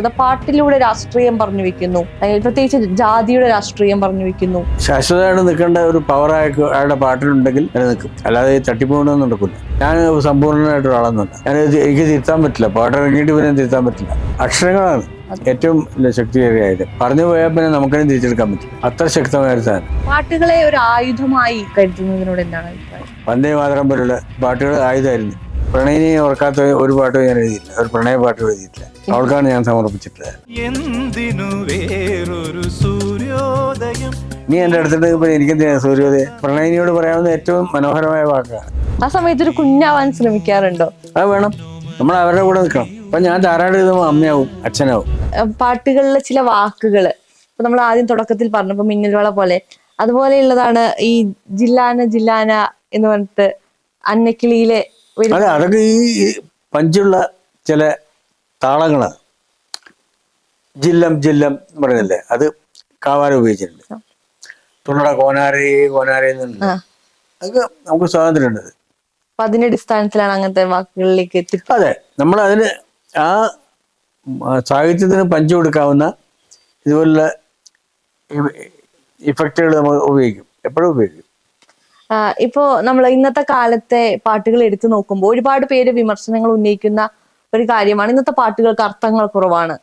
അത് പാട്ടിലൂടെ രാഷ്ട്രീയം പറഞ്ഞു വെക്കുന്നു. അല്ലെങ്കിൽ പ്രത്യേകിച്ച് ജാതിയുടെ രാഷ്ട്രീയം പറഞ്ഞു വെക്കുന്നു. ശാശ്വതമായിട്ട് നിൽക്കേണ്ട ഒരു പവർ അയാളുടെ പാട്ടിലുണ്ടെങ്കിൽ നിൽക്കും. അല്ലാതെ തട്ടിപ്പോകണമെന്ന് നടക്കില്ല. ഞാൻ സമ്പൂർണമായിട്ട് ഒരാളെന്നല്ല ഞാൻ എനിക്ക് തിരുത്താൻ പറ്റില്ല. പാട്ട് ഇറങ്ങിയിട്ട് പിന്നെ തിരുത്താൻ പറ്റില്ല. അക്ഷരങ്ങളാണ് ഏറ്റവും ശക്തിയേറിയായത്. പറഞ്ഞു പോയാൽ പിന്നെ നമുക്കതിനെ തിരിച്ചെടുക്കാൻ പറ്റില്ല. അത്ര ശക്തമായ ഒരു സാധനം. പാട്ടുകളെ ഒരു ആയുധമായി കരുതുന്നതിനോട് എന്താണ് അഭിപ്രായം? വന്ദേ മാതരം പോലുള്ള പാട്ടുകൾ ആയുധമായിരുന്നു. പ്രണയിനിയെ ഓർക്കാത്ത ഒരു പാട്ടും ഞാൻ എഴുതിയിട്ടില്ല ഒരു പ്രണയ പാട്ട് എഴുതിയിട്ടില്ല. അവൾക്കാണ് ഞാൻ സമർപ്പിച്ചിട്ടുള്ളത്. എന്തിനു വേറൊരു സൂര്യോദയം? നീ എന്റെ അടുത്തിട്ട് ഇപ്പൊ എനിക്കെന്തിനാ സൂര്യോദയം? പ്രണയിനിയോട് പറയാവുന്ന ഏറ്റവും മനോഹരമായ വാക്കാണ്. ആ സമയത്ത് ഒരു കുഞ്ഞാവാൻ ശ്രമിക്കാറുണ്ടോ? അത് വേണം. നമ്മൾ അവരുടെ കൂടെ നിൽക്കണം. അപ്പൊ ഞാൻ ധാരാളം എഴുതുമ്പോൾ അമ്മയാവും അച്ഛനാവും. പാട്ടുകളിലെ ചില വാക്കുകൾ ഇപ്പൊ നമ്മൾ ആദ്യം തുടക്കത്തിൽ പറഞ്ഞപ്പോ മിന്നൽ വള പോലെ. അതുപോലെയുള്ളതാണ് ഈ ജില്ലാന ജില്ലാന എന്ന് പറഞ്ഞിട്ട് അന്നക്കിളിയിലെ അതെ അതൊക്കെ ഈ പഞ്ചുള്ള ചില താളങ്ങളാണ് ജില്ലം ജില്ലം എന്ന് പറയുന്നില്ലേ? അത് കാവാല ഉപയോഗിച്ചിട്ടുണ്ട്. തുള്ളട കോനാരേ കോനാരേ എന്നുണ്ട്. അതൊക്കെ നമുക്ക് സ്വാതന്ത്ര്യമുണ്ട് അപ്പൊ അതിന്റെ അടിസ്ഥാനത്തിലാണ് അങ്ങനത്തെ വാക്കുകളിലേക്ക് എത്തി. അതെ നമ്മൾ അതിന് ആ സാഹിത്യത്തിന് പഞ്ചു കൊടുക്കാവുന്ന ഇതുപോലുള്ള ഇഫക്റ്റുകൾ നമ്മൾ ഉപയോഗിക്കും. എപ്പോഴും ഉപയോഗിക്കും. ഇപ്പോ നമ്മൾ ഇന്നത്തെ കാലത്തെ പാട്ടുകൾ എടുത്തു നോക്കുമ്പോൾ ഒരുപാട് പേര് വിമർശനങ്ങൾ ഉന്നയിക്കുന്ന ഒരു കാര്യമാണ്. ഇന്നത്തെ പാട്ടുകൾക്ക് അർത്ഥങ്ങൾ കുറവാണ്.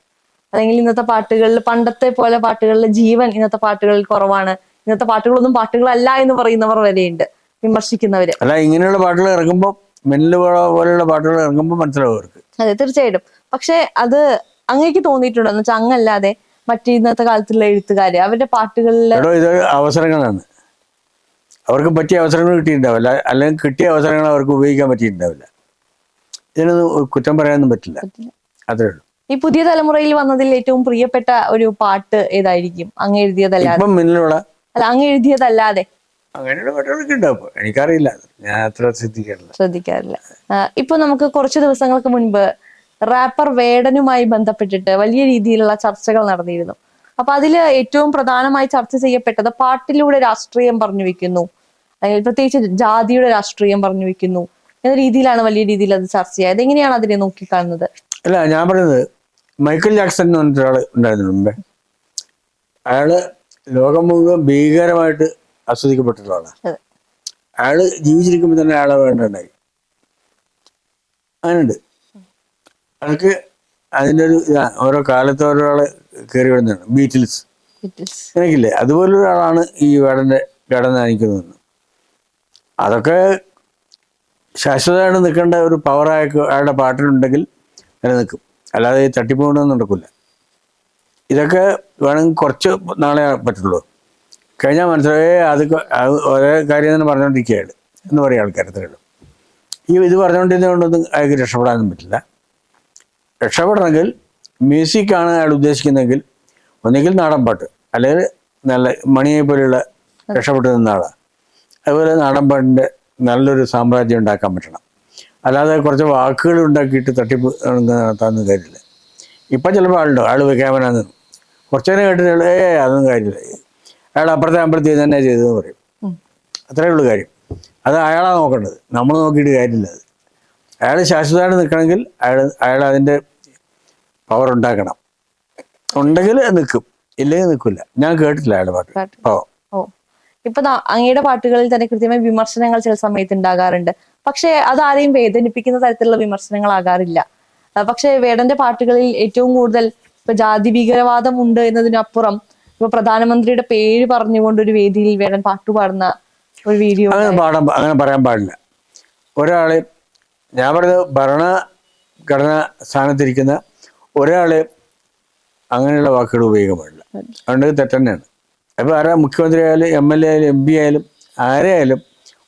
അല്ലെങ്കിൽ ഇന്നത്തെ പാട്ടുകളിൽ പണ്ടത്തെ പോലെ പാട്ടുകളിലെ ജീവൻ ഇന്നത്തെ പാട്ടുകളിൽ കുറവാണ്. ഇന്നത്തെ പാട്ടുകളൊന്നും പാട്ടുകളല്ല എന്ന് പറയുന്നവർ വരെയുണ്ട് വിമർശിക്കുന്നവര്. അല്ല ഇങ്ങനെയുള്ള പാട്ടുകൾ ഇറങ്ങുമ്പോൾ മിന്നൽ പോലെയുള്ള പാട്ടുകൾ ഇറങ്ങുമ്പോൾ മനസ്സിലാവും അതെ തീർച്ചയായിട്ടും. പക്ഷെ അത് അങ്ങേക്ക് തോന്നിയിട്ടുണ്ടോ? എന്ന് വെച്ചാൽ അങ്ങല്ലാതെ മറ്റേ ഇന്നത്തെ കാലത്തുള്ള എഴുത്തുകാര് അവരുടെ പാട്ടുകളിൽ അവസരങ്ങളാണ്. അവർക്ക് പറ്റിയ അവസരങ്ങൾ കിട്ടിയിട്ടുണ്ടാവില്ല. അല്ലെങ്കിൽ കിട്ടിയ അവസരങ്ങൾ അവർക്ക് ഉപയോഗിക്കാൻ പറ്റിയിട്ടുണ്ടാവില്ല. ഇതിനൊന്നും കുറ്റം പറയാനൊന്നും പറ്റില്ല. അത്രേ ഉള്ളൂ. ഈ പുതിയ തലമുറയിൽ വന്നതിൽ ഏറ്റവും പ്രിയപ്പെട്ട ഒരു പാട്ട് ഏതായിരിക്കും? അങ്ങ് എഴുതിയതല്ലാതെ. അല്ല അങ്ങ് എഴുതിയതല്ലാതെ. അങ്ങനെയുള്ള പാട്ടുകളൊക്കെ ഉണ്ടാവും എനിക്കറിയില്ല. ഞാൻ അത്ര ശ്രദ്ധിക്കാറില്ല. ശ്രദ്ധിക്കാറില്ല. ഇപ്പൊ നമുക്ക് കുറച്ച് ദിവസങ്ങൾക്ക് മുൻപ് റാപ്പർ വേടനുമായി ബന്ധപ്പെട്ടിട്ട് വലിയ രീതിയിലുള്ള ചർച്ചകൾ നടന്നിരുന്നു. അപ്പൊ അതിൽ ഏറ്റവും പ്രധാനമായി ചർച്ച ചെയ്യപ്പെട്ടത് പാട്ടിലൂടെ രാഷ്ട്രീയം പറഞ്ഞു വെക്കുന്നു. പ്രത്യേകിച്ച് ജാതിയുടെ രാഷ്ട്രീയം പറഞ്ഞു വെക്കുന്നു എന്ന രീതിയിലാണ് വലിയ രീതിയിൽ അത് ചർച്ചയായത് എങ്ങനെയാണ് അതിനെ നോക്കിക്കാണുന്നത്? അല്ല ഞാൻ പറയുന്നത് മൈക്കിൾ ജാക്സൺ എന്ന് പറഞ്ഞിട്ട് ഒരാൾ ഉണ്ടായിരുന്നു മുമ്പേ. അയാൾ ലോകം മുഴുവൻ ഭീകരമായിട്ട് ആസ്വദിക്കപ്പെട്ടിട്ടുള്ള ആളാണ്. അയാൾ ജീവിച്ചിരിക്കുമ്പോൾ തന്നെ അയാളെ വേണ്ടുണ്ടായി. അങ്ങനെയുണ്ട്. അയാൾക്ക് അതിന്റെ ഒരു ഓരോ കാലത്ത് ഓരോരാൾ കയറി വരുന്നതാണ് ബീറ്റിൽസ്. എനിക്കില്ലേ? അതുപോലെ ഒരാളാണ് ഈ വേടന്റെ ഘടന എനിക്ക് തോന്നുന്നു അതൊക്കെ ശാശ്വതമായിട്ട് നിൽക്കേണ്ട ഒരു പവറായ അയാളുടെ പാട്ടിലുണ്ടെങ്കിൽ നിലനിൽക്കും. അല്ലാതെ ഈ തട്ടിപ്പോകണമെന്ന് നടക്കില്ല. ഇതൊക്കെ വേണമെങ്കിൽ കുറച്ച് നാളെ പറ്റുള്ളൂ കഴിഞ്ഞാൽ മനസ്സിലായേ അത് ഒരേ കാര്യം തന്നെ പറഞ്ഞുകൊണ്ടിരിക്കുകയാണ് എന്ന് പറയും ആൾക്കാർ അത്രേ ഈ ഇത് പറഞ്ഞുകൊണ്ടിരുന്നതുകൊണ്ടൊന്നും അയാൾക്ക് രക്ഷപ്പെടാനൊന്നും പറ്റില്ല. രക്ഷപ്പെടണമെങ്കിൽ മ്യൂസിക്കാണ് അയാൾ ഉദ്ദേശിക്കുന്നതെങ്കിൽ ഒന്നുകിൽ നാടൻ പാട്ട് അല്ലെങ്കിൽ നല്ല മണിയെ പോലെയുള്ള രക്ഷപ്പെട്ടു നിന്ന ആളാണ് അതുപോലെ നാടൻ പാട്ടിന്റെ നല്ലൊരു സാമ്രാജ്യം ഉണ്ടാക്കാൻ പറ്റണം. അല്ലാതെ കുറച്ച് വാക്കുകൾ ഉണ്ടാക്കിയിട്ട് തട്ടിപ്പ് തന്നു കാര്യമില്ല ഇപ്പം ചിലപ്പോൾ ആളുണ്ടോ? ആൾ ക്യാമറാന്ന് കുറച്ച് നേരം കേട്ടിട്ട് ഏ അതൊന്നും കാര്യമില്ല. അയാൾ അപ്പുറത്തെ അമ്പലത്തിൽ തന്നെ ചെയ്തതെന്ന് പറയും. അത്രയേ അത്രേ ഉള്ളൂ കാര്യം. അത് അയാളാണ് നോക്കേണ്ടത്. നമ്മൾ നോക്കിയിട്ട് കാര്യമില്ല അത്. അയാൾ ശാശ്വതമായിട്ട് നിൽക്കണമെങ്കിൽ അയാൾ അയാൾ അതിന്റെ പവർ ഉണ്ടാക്കണം. ഉണ്ടെങ്കിൽ നിൽക്കും. ഇല്ലെങ്കിൽ നിൽക്കില്ല. ഞാൻ കേട്ടിട്ടില്ല അയാളുടെ പാട്ട്. പാട്ട്. ഇപ്പൊ അങ്ങയുടെ പാട്ടുകളിൽ തന്നെ കൃത്യമായ വിമർശനങ്ങൾ ചില സമയത്ത് ഉണ്ടാകാറുണ്ട്. പക്ഷെ അത് ആരെയും വേദനിപ്പിക്കുന്ന തരത്തിലുള്ള വിമർശനങ്ങളാകാറില്ല ആകാറില്ല. പക്ഷെ വേടന്റെ പാട്ടുകളിൽ ഏറ്റവും കൂടുതൽ ഇപ്പൊ ജാതി ഭീകരവാദം ഉണ്ട് എന്നതിനപ്പുറം ഇപ്പൊ പ്രധാനമന്ത്രിയുടെ പേര് പറഞ്ഞുകൊണ്ട് ഒരു വേദിയിൽ വേടൻ പാട്ട് പാടുന്ന ഒരു വീഡിയോ അങ്ങനെ പാടാൻ അങ്ങനെ പറയാൻ പാടില്ല. ഒരാളെ ഞാൻ പറഞ്ഞത് ഭരണഘടന സ്ഥാനത്തിരിക്കുന്ന ഒരാളെ അങ്ങനെയുള്ള വാക്കുകൾ ഉപയോഗിക്കാൻ പാടില്ല. അതുകൊണ്ട് തെറ്റന്നെയാണ്. അപ്പോൾ ആരാ മുഖ്യമന്ത്രി ആയാലും എം എൽ എ ആയാലും എം പി ആയാലും ആരെയായാലും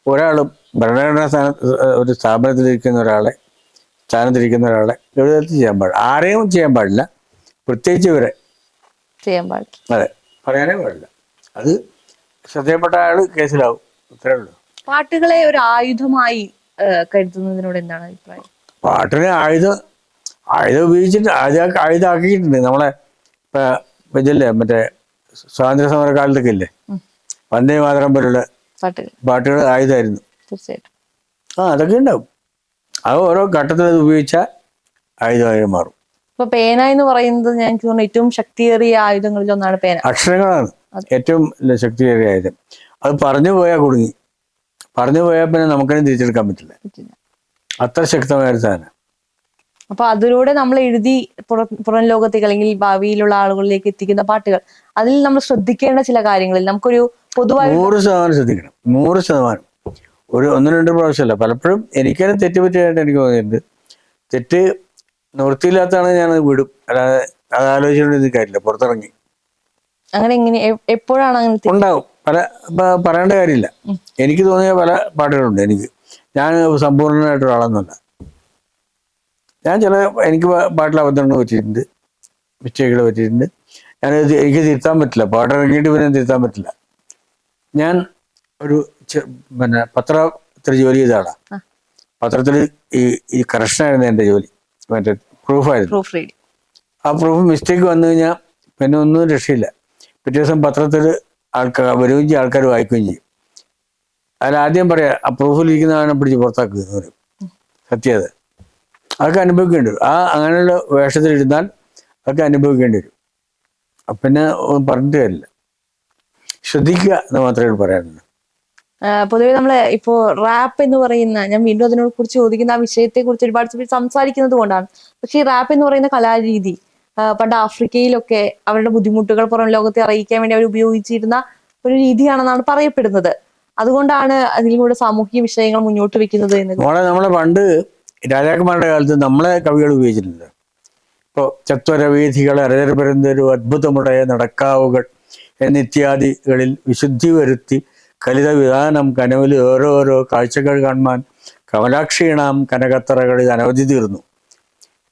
ഒരാളും ഭരണഘടനാ സ്ഥാന ഒരു സ്ഥാപനത്തിലിരിക്കുന്ന ഒരാളെ സ്ഥാനത്തിരിക്കുന്ന ഒരാളെ എഴുതത്തിൽ ചെയ്യാൻ പാടില്ല. ആരെയും ചെയ്യാൻ പാടില്ല. പ്രത്യേകിച്ച് ഇവരെ. ചെയ്യാൻ പാടില്ല. അതെ. പറയാനേ പാടില്ല. അത് ശ്രദ്ധയപ്പെട്ട ആൾ കേസിലാവും. അത്രേ ഉള്ളൂ. പാട്ടുകളെ ഒരു ആയുധമായി കരുതുന്നതിനോട് എന്താണ് അഭിപ്രായം? പാട്ടിന് ആയുധം ആയുധം ഉപയോഗിച്ചിട്ട് ആയുധ ആയുധമാക്കിയിട്ടുണ്ട്. നമ്മളെ ഇപ്പം ഇതില്ലേ മറ്റേ സ്വാതന്ത്ര്യ സമര കാലത്തൊക്കെ ഇല്ലേ. വന്ദേ മാതരം പോലുള്ള പാട്ടുകൾ ആയതായിരുന്നു ആയുധമായിരുന്നു. തീർച്ചയായിട്ടും. ആ അതൊക്കെ ഉണ്ടാവും. അത് ഓരോ ഘട്ടത്തിൽ അത് ഉപയോഗിച്ചാൽ ആയുധമായി മാറും. ഇപ്പൊ പേന എന്ന് പറയുന്നത് ഞാൻ തോന്നുന്നു ഏറ്റവും ശക്തിയേറിയ ആയുധങ്ങളിൽ ഒന്നാണ് പേന. അക്ഷരങ്ങളാണ് ഏറ്റവും ശക്തിയേറിയ ആയുധം. അത് പറഞ്ഞു പോയാൽ കുടുങ്ങി. പറഞ്ഞു പോയാൽ പിന്നെ നമുക്കതിനെ തിരിച്ചെടുക്കാൻ പറ്റില്ല. അത്ര ശക്തമായ ഒരു സാധനം. അപ്പൊ അതിലൂടെ നമ്മൾ എഴുതി പുറം പുറം ലോകത്തേക്ക് അല്ലെങ്കിൽ ഭാവിയിലുള്ള ആളുകളിലേക്ക് എത്തിക്കുന്ന പാട്ടുകൾ. അതിൽ നമ്മൾ ശ്രദ്ധിക്കേണ്ട ചില കാര്യങ്ങളിൽ നമുക്കൊരു പൊതുവായി നൂറ് ശതമാനം ശ്രദ്ധിക്കണം. നൂറ് ശതമാനം. ഒരു ഒന്ന് രണ്ട് പ്രാവശ്യമല്ല. പലപ്പോഴും എനിക്കതിനെ തെറ്റ് പറ്റിയായിട്ട് എനിക്ക് തോന്നിയിട്ടുണ്ട്. തെറ്റ് നിർത്തിയില്ലാത്തതാണ് ഞാൻ അത് വിടും. അല്ലാതെ അത് ആലോചിച്ചുകൊണ്ട് കാര്യമില്ല. പുറത്തിറങ്ങി. അങ്ങനെ എങ്ങനെ എപ്പോഴാണ് അങ്ങനെ ഉണ്ടാവും. പല പറയേണ്ട കാര്യമില്ല. എനിക്ക് തോന്നിയ പല പാട്ടുകളുണ്ട് എനിക്ക്. ഞാൻ സമ്പൂർണമായിട്ട് ഒരാളൊന്നുമല്ല ഞാൻ ചില എനിക്ക് പാട്ടിൽ അബദ്ധങ്ങൾ പറ്റിയിട്ടുണ്ട്. മിസ്റ്റേക്കുകൾ പറ്റിയിട്ടുണ്ട്. ഞാനത് എനിക്ക് തിരുത്താൻ പറ്റില്ല. പാട്ട് ഇറങ്ങിയിട്ട് പിന്നെ തിരുത്താൻ പറ്റില്ല. ഞാൻ ഒരു പിന്നെ പത്രത്തിൽ ജോലി ചെയ്ത ആളാണ് പത്രത്തിൽ ഈ ഈ കറക്ഷനായിരുന്നു എന്റെ ജോലി. മറ്റേ പ്രൂഫായിരുന്നു. ആ പ്രൂഫ് മിസ്റ്റേക്ക് വന്നു കഴിഞ്ഞാൽ പിന്നെ ഒന്നും രക്ഷയില്ല. പിറ്റേ ദിവസം പത്രത്തിൽ ആൾക്കാർ വരികയും ചെയ്യും ആൾക്കാർ വായിക്കുകയും ചെയ്യും. അതിൽ ആദ്യം പറയാം ആ പ്രൂഫിലിരിക്കുന്നവനെ പിടിച്ച് പുറത്താക്കുക എന്ന് പറയും. സത്യത അതൊക്കെ അനുഭവിക്കേണ്ടി വരും. ആ അങ്ങനെയുള്ള വേഷത്തിലിരുന്നാൽ അതൊക്കെ അനുഭവിക്കേണ്ടി വരും. പിന്നെ പറഞ്ഞിട്ട് കാര്യമില്ല. ശ്രദ്ധിക്കുക എന്ന് മാത്രമേ പറയാനുള്ളൂ. പൊതുവെ നമ്മൾ ഇപ്പോ റാപ്പ് എന്ന് പറയുന്ന ഞാൻ വീണ്ടും അതിനോട് കുറിച്ച് ചോദിക്കുന്ന ആ വിഷയത്തെ കുറിച്ച് ഒരുപാട് സംസാരിക്കുന്നത് കൊണ്ടാണ്. പക്ഷെ ഈ റാപ്പ് എന്ന് പറയുന്ന കലാരീതി പണ്ട് ആഫ്രിക്കയിലൊക്കെ അവരുടെ ബുദ്ധിമുട്ടുകൾ പുറം ലോകത്തെ അറിയിക്കാൻ വേണ്ടി അവർ ഉപയോഗിച്ചിരുന്ന ഒരു രീതിയാണെന്നാണ് പറയപ്പെടുന്നത്. അതുകൊണ്ടാണ് അതിലൂടെ സാമൂഹിക വിഷയങ്ങൾ മുന്നോട്ട് വെക്കുന്നത് എന്ന്. മോളെ നമ്മളെ പണ്ട് രാജാക്കന്മാരുടെ കാലത്ത് നമ്മളെ കവികൾ ഉപയോഗിച്ചിട്ടുണ്ട്. ഇപ്പോൾ ചത്വരവീഥികൾ അരരപരുന്നൊരു അത്ഭുതമുടയ നടക്കാവുകൾ എന്നിത്യാദികളിൽ വിശുദ്ധി വരുത്തി കലിത വിധാനം കനവിൽ ഓരോരോ കാഴ്ചകൾ കാണുവാൻ കമലാക്ഷീണാം കനകത്തറകളിൽ അനവധി തീർന്നു.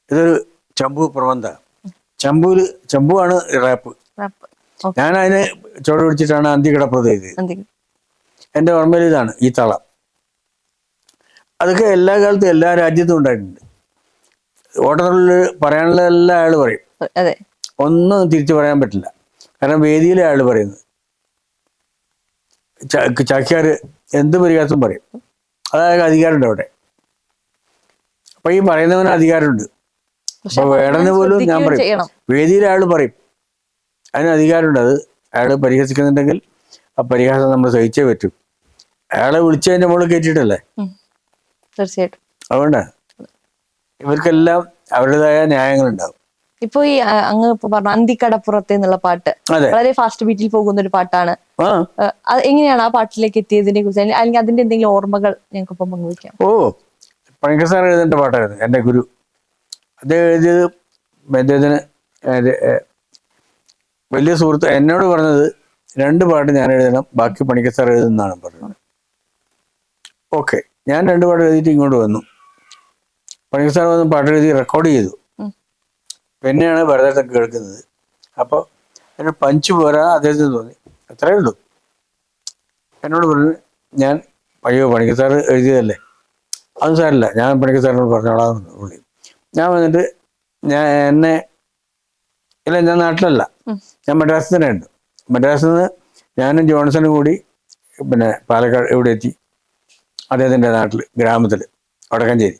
ഇതൊരു ചമ്പു പ്രബന്ധ. ചമ്പൂര് ചമ്പുവാണ് റാപ്പ്. ഞാൻ അതിനെ ചുവട് പിടിച്ചിട്ടാണ് അന്തി കിടപ്പുറത് ചെയ്തത് എന്റെ ഓർമ്മയിൽ ഇതാണ് ഈ തളം. അതൊക്കെ എല്ലാ കാലത്തും എല്ലാ രാജ്യത്തും ഉണ്ടായിട്ടുണ്ട്. ഓർഡറിൽ പറയാനുള്ള എല്ലാ അയാൾ പറയും. അതെ. ഒന്നും തിരിച്ചു പറയാൻ പറ്റില്ല. കാരണം വേദിയിലെ അയാൾ പറയുന്നത്. ചാക്യാർ എന്ത് പരിഹാസം പറയും. അതായത് അധികാരമുണ്ട് അവിടെ. അപ്പൊ ഈ പറയുന്നവന് അധികാരമുണ്ട്. അപ്പൊ വേണമെന്ന് പോലും ഞാൻ പറയും. വേദിയിൽ വേദിയിലെ അയാൾ പറയും. അതിന് അധികാരമുണ്ട്. അത് അയാൾ പരിഹസിക്കുന്നുണ്ടെങ്കിൽ ആ പരിഹാസം നമ്മൾ സഹിച്ചേ പറ്റൂ. അയാളെ വിളിച്ചതിന്റെ മുകളിൽ കയറ്റിയിട്ടല്ലേ? ഉം. തീർച്ചയായിട്ടും. അതുകൊണ്ട്. ഇവർക്കെല്ലാം അവരുടേതായ ന്യായങ്ങളുണ്ടാവും. ഇപ്പൊ ഈ അങ്ങ് ഇപ്പൊ പറഞ്ഞു അന്തിക്കടപ്പുറത്തെ എന്നുള്ള പാട്ട് അതെ. വളരെ ഫാസ്റ്റ് ബീറ്റിൽ പോകുന്ന ഒരു പാട്ടാണ്. ആ. അത് എങ്ങനെയാണ് ആ പാട്ടിലേക്ക് എത്തിയതിനെ കുറിച്ച്? അല്ലെങ്കിൽ- അല്ലെങ്കിൽ അതിന്റെ എന്തെങ്കിലും ഓർമ്മകൾ ഞങ്ങൾക്കൊപ്പം പങ്കുവയ്ക്കാം. ഓ പണിക്കർ സാർ എഴുതേണ്ട പാട്ടായിരുന്നു. എന്റെ ഗുരു. അദ്ദേഹം എഴുതിയത് അദ്ദേഹത്തിന് ഏത്, ഏ, വലിയ സുഹൃത്ത് എന്നോട് പറഞ്ഞത് രണ്ട് പാട്ട് ഞാൻ എഴുതണം ബാക്കി പണിക്കർ സാർ എഴുതുന്നതാണ് പറഞ്ഞത്. ഓക്കെ ഞാൻ രണ്ട് പാട്ട് എഴുതിയിട്ട് ഇങ്ങോട്ട് വന്നു. സാർ വന്ന് പാട്ട് എഴുതി റെക്കോർഡ് ചെയ്തു. പിന്നെയാണ് ഭരതത്തെ കേൾക്കുന്നത്. അപ്പോൾ എന്നെ പഞ്ച് പോരാ അദ്ദേഹത്തിന് തോന്നി. അത്രേ ഉള്ളൂ. എന്നോട് പറഞ്ഞു ഞാൻ അയ്യോ പണിക്കർ സാർ എഴുതിയതല്ലേ? അത് സാറില്ല ഞാൻ പണിക്കർ സാറിനോട് പറഞ്ഞോളാം. പുള്ളി ഞാൻ വന്നിട്ട് ഞാൻ എന്നെ ഇല്ല ഞാൻ നാട്ടിലല്ല. ഞാൻ മദ്രാസിൽ തന്നെ ഉണ്ട്. മദ്രാസിൽ നിന്ന് ഞാനും ജോൺസണും കൂടി പിന്നെ പാലക്കാട് ഇവിടെ എത്തി. അദ്ദേഹത്തിന്റെ നാട്ടിൽ ഗ്രാമത്തിൽ വടക്കഞ്ചേരി.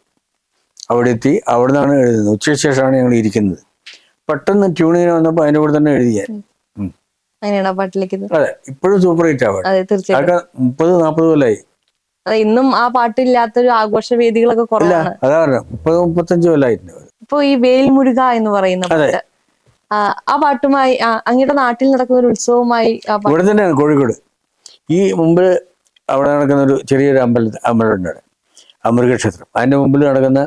അവിടെ എത്തി അവിടെ നിന്നാണ് എഴുതുന്നത്. ഉച്ചയ്ക്ക് ശേഷമാണ് ഞങ്ങൾ ഇരിക്കുന്നത്. പെട്ടെന്ന് ട്യൂണിന് വന്നപ്പോൾ അതിന്റെ കൂടെ തന്നെ അങ്ങനെയാണ് പാട്ടിലേക്ക് അതെ ഇപ്പോഴും സൂപ്പർ ഹിറ്റ് ആവാം അതെ തീർച്ചയായിട്ടും. അതൊക്കെ മുപ്പത് നാൽപ്പത് കൊല്ലമായി അതെ ഇന്നും ആ പാട്ടില്ലാത്തൊരു ആഘോഷ വേദികളൊക്കെ കുറവാണ്. അതാ മുപ്പത് മുപ്പത്തഞ്ച് കൊല്ലമായിട്ടുണ്ട് ഇപ്പൊ ഈ വേൽമുരുക എന്ന് പറയുന്ന. പാട്ട്. ആ, പാട്ടുമായി അങ്ങയുടെ നാട്ടിൽ നടക്കുന്ന ഒരു ഉത്സവമായി ഇവിടെ തന്നെയാണ് കോഴിക്കോട്. ഈ മുമ്പ് അവിടെ നടക്കുന്ന ഒരു ചെറിയൊരു അമ്പലം അമ്പലമുണ്ട് അവിടെ. അമൃഗക്ഷേത്രം. അതിന്റെ മുമ്പിൽ നടക്കുന്ന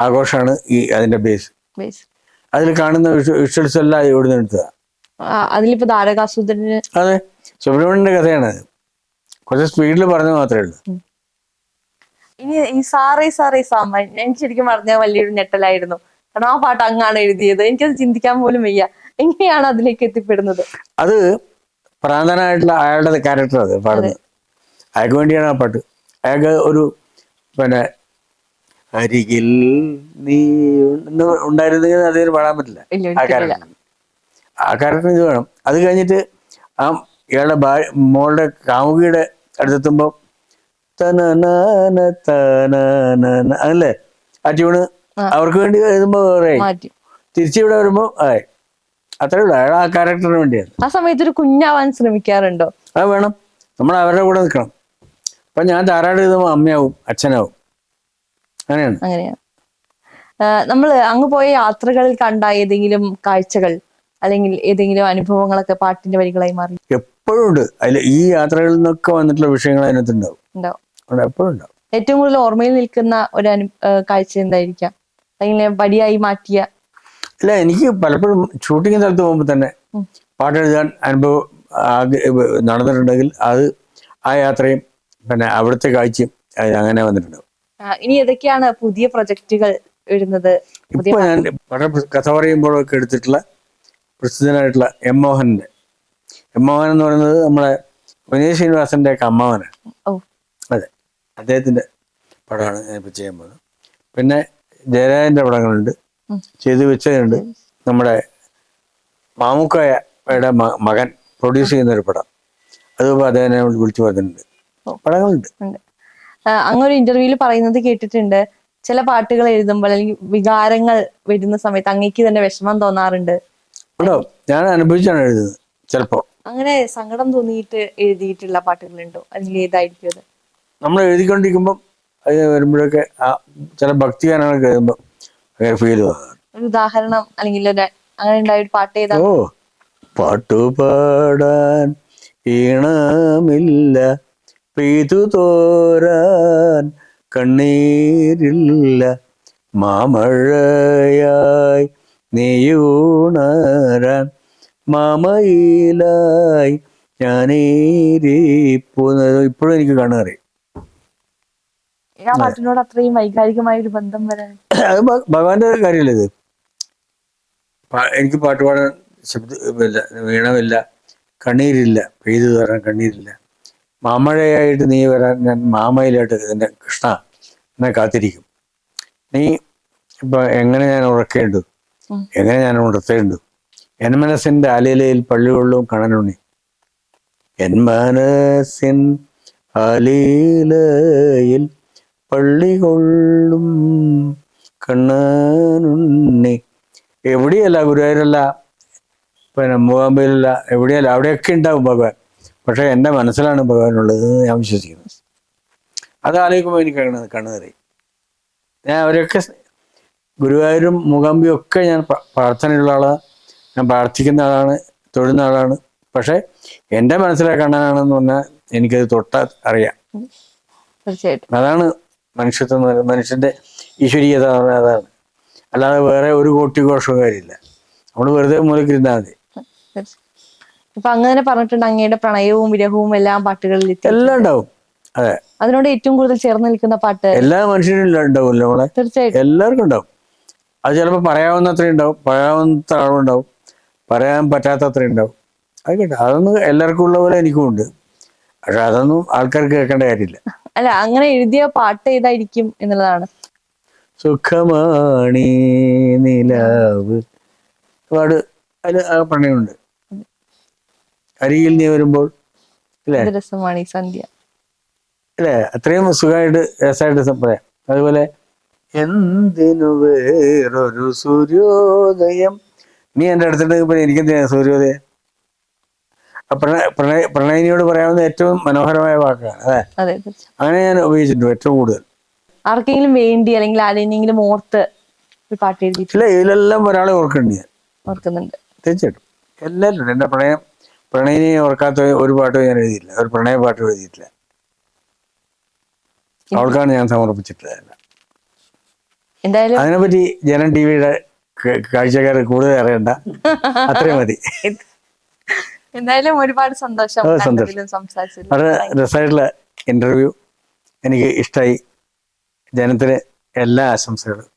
ആഘോഷമാണ് ഈ അതിന്റെ ബേസ് ബേസ് അതിൽ കാണുന്ന വിഷ്വൽസ് എല്ലാം ഇവിടെ നിന്ന് എടുത്തതാ അതിലിപ്പോ താരകാസൂത്രന് അതെ. സുബ്രഹ്മണ്യന്റെ കഥയാണ്. കുറച്ച് സ്പീഡിൽ പറഞ്ഞു മാത്രമേ ഉള്ളൂ. ഇനി ഈ സാറേ സാറേ സാമ ഞാൻ ശരിക്കും പറഞ്ഞാൽ വലിയൊരു ഞെട്ടലായിരുന്നു. കാരണം ആ പാട്ട് അങ്ങാണ് എഴുതിയത്. എനിക്കത് ചിന്തിക്കാൻ പോലും വയ്യ. എങ്ങനെയാണ് അതിലേക്ക് എത്തിപ്പെടുന്നത്? അത് പ്രാന്തനായിട്ടുള്ള അയാളുടെ ക്യാരക്ടർ അത് പാടുന്നത്. അയാൾക്ക് വേണ്ടിയാണ് ആ പാട്ട്. അയാൾക്ക് ഒരു പിന്നെ അരികിൽ നീ ഉണ്ടായിരുന്നെങ്കിൽ അദ്ദേഹത്തിന് പാടാൻ പറ്റില്ല. ആ കാരണം ആ ഇത് വേണം. അത് കഴിഞ്ഞിട്ട് ആ ഇയാളുടെ ഭാര്യ മോളുടെ കാമുകിയുടെ അടുത്തെത്തുമ്പോൾ തനന തനനാന അതല്ലേ ആ ട്യൂണ് അവർക്ക് വേണ്ടി എഴുതുമ്പോൾ വേറെ തിരിച്ചിവിടെ വരുമ്പോൾ അതെ അത്രേ ഉള്ളൂ. അയാൾ ആ ക്യാരക്ടറിന് വേണ്ടിയാണ്. ആ സമയത്ത് ഒരു കുഞ്ഞാവാൻ ശ്രമിക്കാറുണ്ടോ? അത് വേണം. നമ്മൾ അവരുടെ കൂടെ നിൽക്കണം. അപ്പം ഞാൻ ധാരാളം എഴുതുമ്പോൾ അമ്മയാവും അച്ഛനാവും. അങ്ങനെയാണ്. നമ്മൾ അങ്ങ് പോയ യാത്രകളിൽ കണ്ട ഏതെങ്കിലും കാഴ്ചകൾ അല്ലെങ്കിൽ ഏതെങ്കിലും അനുഭവങ്ങളൊക്കെ പാട്ടിന്റെ വരികളായി മാറി? എപ്പോഴും ഉണ്ട് അതിൽ ഈ യാത്രകളിൽ നിന്നൊക്കെ വന്നിട്ടുള്ള വിഷയങ്ങൾ അതിനകത്ത് ഉണ്ടാവും. എപ്പോഴും ഉണ്ടാവും. ഏറ്റവും കൂടുതൽ ഓർമ്മയിൽ നിൽക്കുന്ന ഒരു അനു കാഴ്ച എന്തായിരിക്കാം? അല്ലെങ്കിൽ വടിയായി മാറ്റിയ? അല്ല എനിക്ക് പലപ്പോഴും ഷൂട്ടിംഗ് സ്ഥലത്ത് പോകുമ്പോൾ തന്നെ പാട്ടെഴുതാൻ പാട്ട് എഴുതാൻ അനുഭവം നടന്നിട്ടുണ്ടെങ്കിൽ അത് ആ യാത്രയും പിന്നെ അവിടുത്തെ കാഴ്ചയും അങ്ങനെ വന്നിട്ടുണ്ടാവും. ആ, ഇനി ഏതൊക്കെയാണ് പുതിയ പ്രൊജക്റ്റുകൾ വരുന്നത് ഇപ്പൊ ഞാൻ കഥ പറയുമ്പോഴൊക്കെ എടുത്തിട്ടുള്ള പ്രസിദ്ധനായിട്ടുള്ള എം മോഹനന്റെ എം മോഹൻ എന്ന് പറയുന്നത് നമ്മളെ വിനീത് ശ്രീനിവാസന്റെ ഒക്കെ അമ്മാവനാണ്. അതെ. അദ്ദേഹത്തിന്റെ പടമാണ് ഞാനിപ്പോൾ ചെയ്യാൻ പോകുന്നത്. പിന്നെ ജയരാജന്റെ പടങ്ങളുണ്ട്. ചെയ്തു വെച്ചതുണ്ട്. നമ്മുടെ മാമുക്കയുടെ മകൻ പ്രൊഡ്യൂസ് ചെയ്യുന്ന ഒരു പടം. അതുപോലെ അദ്ദേഹം വിളിച്ചു പറഞ്ഞിട്ടുണ്ട്. പടങ്ങളുണ്ട്. അങ്ങൊരു ഇന്റർവ്യൂവിൽ പറയുന്നത് കേട്ടിട്ടുണ്ട്. ചില പാട്ടുകൾ എഴുതുമ്പോൾ അല്ലെങ്കിൽ വികാരങ്ങൾ വരുന്ന സമയത്ത് അങ്ങേക്ക് തന്നെ വിഷമം തോന്നാറുണ്ട്. ഉണ്ടോ? ഞാൻ അനുഭവിച്ചാണ് എഴുതുന്നത് ചിലപ്പോ. അങ്ങനെ സങ്കടം തോന്നിയിട്ട് എഴുതിയിട്ടുള്ള പാട്ടുകളുണ്ടോ? അല്ലെങ്കിൽ ഏതായിരിക്കും അത്? നമ്മൾ എഴുതിക്കൊണ്ടിരിക്കുമ്പോൾ അത് വരുമ്പോഴൊക്കെ ചില ഭക്തിഗാനങ്ങളൊക്കെ എഴുതുമ്പോൾ ഭയങ്കര ഫീൽ ഒരു ഉദാഹരണം അല്ലെങ്കിൽ ഒരു അങ്ങനെ ഉണ്ടായ ഒരു പാട്ട് ഏതാ? ഓ പാട്ടുപാടാൻ ഈണമില്ല. പെയ്തു തോരാൻ കണ്ണീരില്ല. മാമഴയായി നെയ്യൂണരാൻ മാമയിലായി ഞാനേരിപ്പോന്നത്. ഇപ്പോഴും എനിക്ക് കാണാറിയാം ആ പാട്ടിനോട് അത്രയും വൈകാരികമായ ഒരു ബന്ധം വരാൻ. അത് ഭ- ഭഗവാന്റെ കാര്യമല്ലേ ഇത്? എനിക്ക് പാട്ട് പാടാൻ ശബ്ദ ഇല്ല വീണമില്ല. കണ്ണീരില്ല. പെയ്തു തരാൻ കണ്ണീരില്ല. മാമഴയായിട്ട് നീ വരാൻ ഞാൻ മാമയിലായിട്ട് ഇതിന്റെ കൃഷ്ണ എന്നെ കാത്തിരിക്കും. നീ ഇപ്പൊ എങ്ങനെ ഞാൻ ഉറക്കേണ്ടു? എങ്ങനെ ഞാൻ ഉണർത്തേണ്ടു? എൻ മനസ്സിന്റെ അലയിലയിൽ പള്ളികളിലും കണനുണ്ണി എൻ മനസ്സിൻ അലീലയിൽ പള്ളി കൊള്ളും കണ്ണാനുണ്ണി. എവിടെയല്ല ഗുരുവായൂരല്ല പിന്നെ മൂവാമ്പയിലല്ല എവിടെയല്ല? അവിടെയൊക്കെ ഉണ്ടാവും ഭഗവാൻ. പക്ഷെ എന്റെ മനസ്സിലാണ് ഭഗവാനുള്ളത് എന്ന് ഞാൻ വിശ്വസിക്കുന്നു. അത് ആലോചിക്കുമ്പോൾ എനിക്ക് കണ്ണ് കണ്ണു നിറയും. ഞാൻ അവരെയൊക്കെ ഗുരുവായൂരും മുഖാമ്പിയും ഒക്കെ ഞാൻ പ്രാർത്ഥനയുള്ള ആളാണ് ഞാൻ പ്രാർത്ഥിക്കുന്ന ആളാണ് തൊഴുന്ന ആളാണ്. പക്ഷേ എന്റെ മനസ്സിലെ കണ്ണനാണെന്ന് പറഞ്ഞാൽ എനിക്കത് തൊട്ട അറിയാം. തീർച്ചയായിട്ടും. അതാണ് മനുഷ്യത്വം എന്ന് പറയുന്നത്. മനുഷ്യന്റെ ഈശ്വരീയത എന്ന് പറഞ്ഞാൽ അതാണ്. അല്ലാതെ വേറെ ഒരു കോട്ടി കോഷവും കാര്യമില്ല. നമ്മൾ വെറുതെ മൂലക്കിരുന്നാൽ മതി. ഇപ്പൊ അങ്ങ് തന്നെ പറഞ്ഞിട്ടുണ്ട് അങ്ങയുടെ പ്രണയവും വിരഹവും എല്ലാം പാട്ടുകളിൽ എല്ലാം ഉണ്ടാവും. അതെ. അതിനോട് ഏറ്റവും കൂടുതൽ ചേർന്ന് നിൽക്കുന്ന പാട്ട്? എല്ലാ മനുഷ്യരും നമ്മളെ തീർച്ചയായിട്ടും. എല്ലാവർക്കും ഉണ്ടാവും. അത് ചിലപ്പോൾ പറയാവുന്ന അത്രയും ഉണ്ടാവും. പറയാവുന്ന അളവുണ്ടാവും പറയാൻ പറ്റാത്ത അത്രയും ഉണ്ടാവും. കേട്ടോ അതൊന്നും എല്ലാവർക്കും ഉള്ള പോലെ എനിക്കും ഉണ്ട്. പക്ഷെ അതൊന്നും ആൾക്കാർക്ക് കേൾക്കേണ്ട കാര്യമില്ല. അല്ല അങ്ങനെ എഴുതിയ പാട്ട് ഏതായിരിക്കും എന്നുള്ളതാണ്. സുഖമാണി നിലാവ്. ഒരുപാട് അതിൽ ആ പ്രണയമുണ്ട്. അരികിൽ നീ വരുമ്പോൾ അല്ലേ എന്ത് രസമാണ് ഈ സന്ധ്യ. അല്ലേ അത്രയും സുഖമായിട്ട് രസമായിട്ട് പറയാം. അതുപോലെ എന്തിനു വേറൊരു സൂര്യോദയം? നീ എന്റെ അടുത്തുണ്ടെങ്കിൽ പിന്നെ സൂര്യോദയം? പ്രണയ പ്രണയ പ്രണയിനിയോട് പറയാവുന്ന ഏറ്റവും മനോഹരമായ വാക്കാണ് അതെ അങ്ങനെ ഞാൻ ഉപയോഗിച്ചിട്ടുണ്ട് ഏറ്റവും കൂടുതൽ. ആർക്കെങ്കിലും വേണ്ടി അല്ലെങ്കിൽ ആരെങ്കിലും ഓർത്ത് ഒരു പാട്ട് എഴുതി ഇതിലെല്ലാം ഒരാളെ ഓർക്കുന്നുണ്ട് ഞാൻ. ഓർക്കുന്നുണ്ട്. തീർച്ചയായിട്ടും. എല്ലാവരും എന്റെ എന്റെ പ്രണയം പ്രണയിനിയെ ഓർക്കാത്ത ഒരു പാട്ടും ഞാൻ എഴുതിയില്ല ഒരു പ്രണയ പാട്ട് എഴുതിയിട്ടില്ല. അവൾക്കാണ് ഞാൻ സമർപ്പിച്ചിട്ടുള്ളത്. എന്തായാലും അതിനെപ്പറ്റി ജനം ടി വിയുടെ കാഴ്ചക്കാർ കൂടുതൽ അറിയണ്ട. അത്രയും മതി. എന്തായാലും ഒരുപാട് സന്തോഷം വളരെ രസമായിട്ടുള്ള ഇന്റർവ്യൂ എനിക്ക് ഇഷ്ടമായി ജനത്തിന് എല്ലാ ആശംസകളും.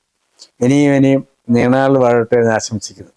ഇനിയും ഇനിയും നീണാൾ വാഴട്ടെ എന്ന് ആശംസിക്കുന്നു.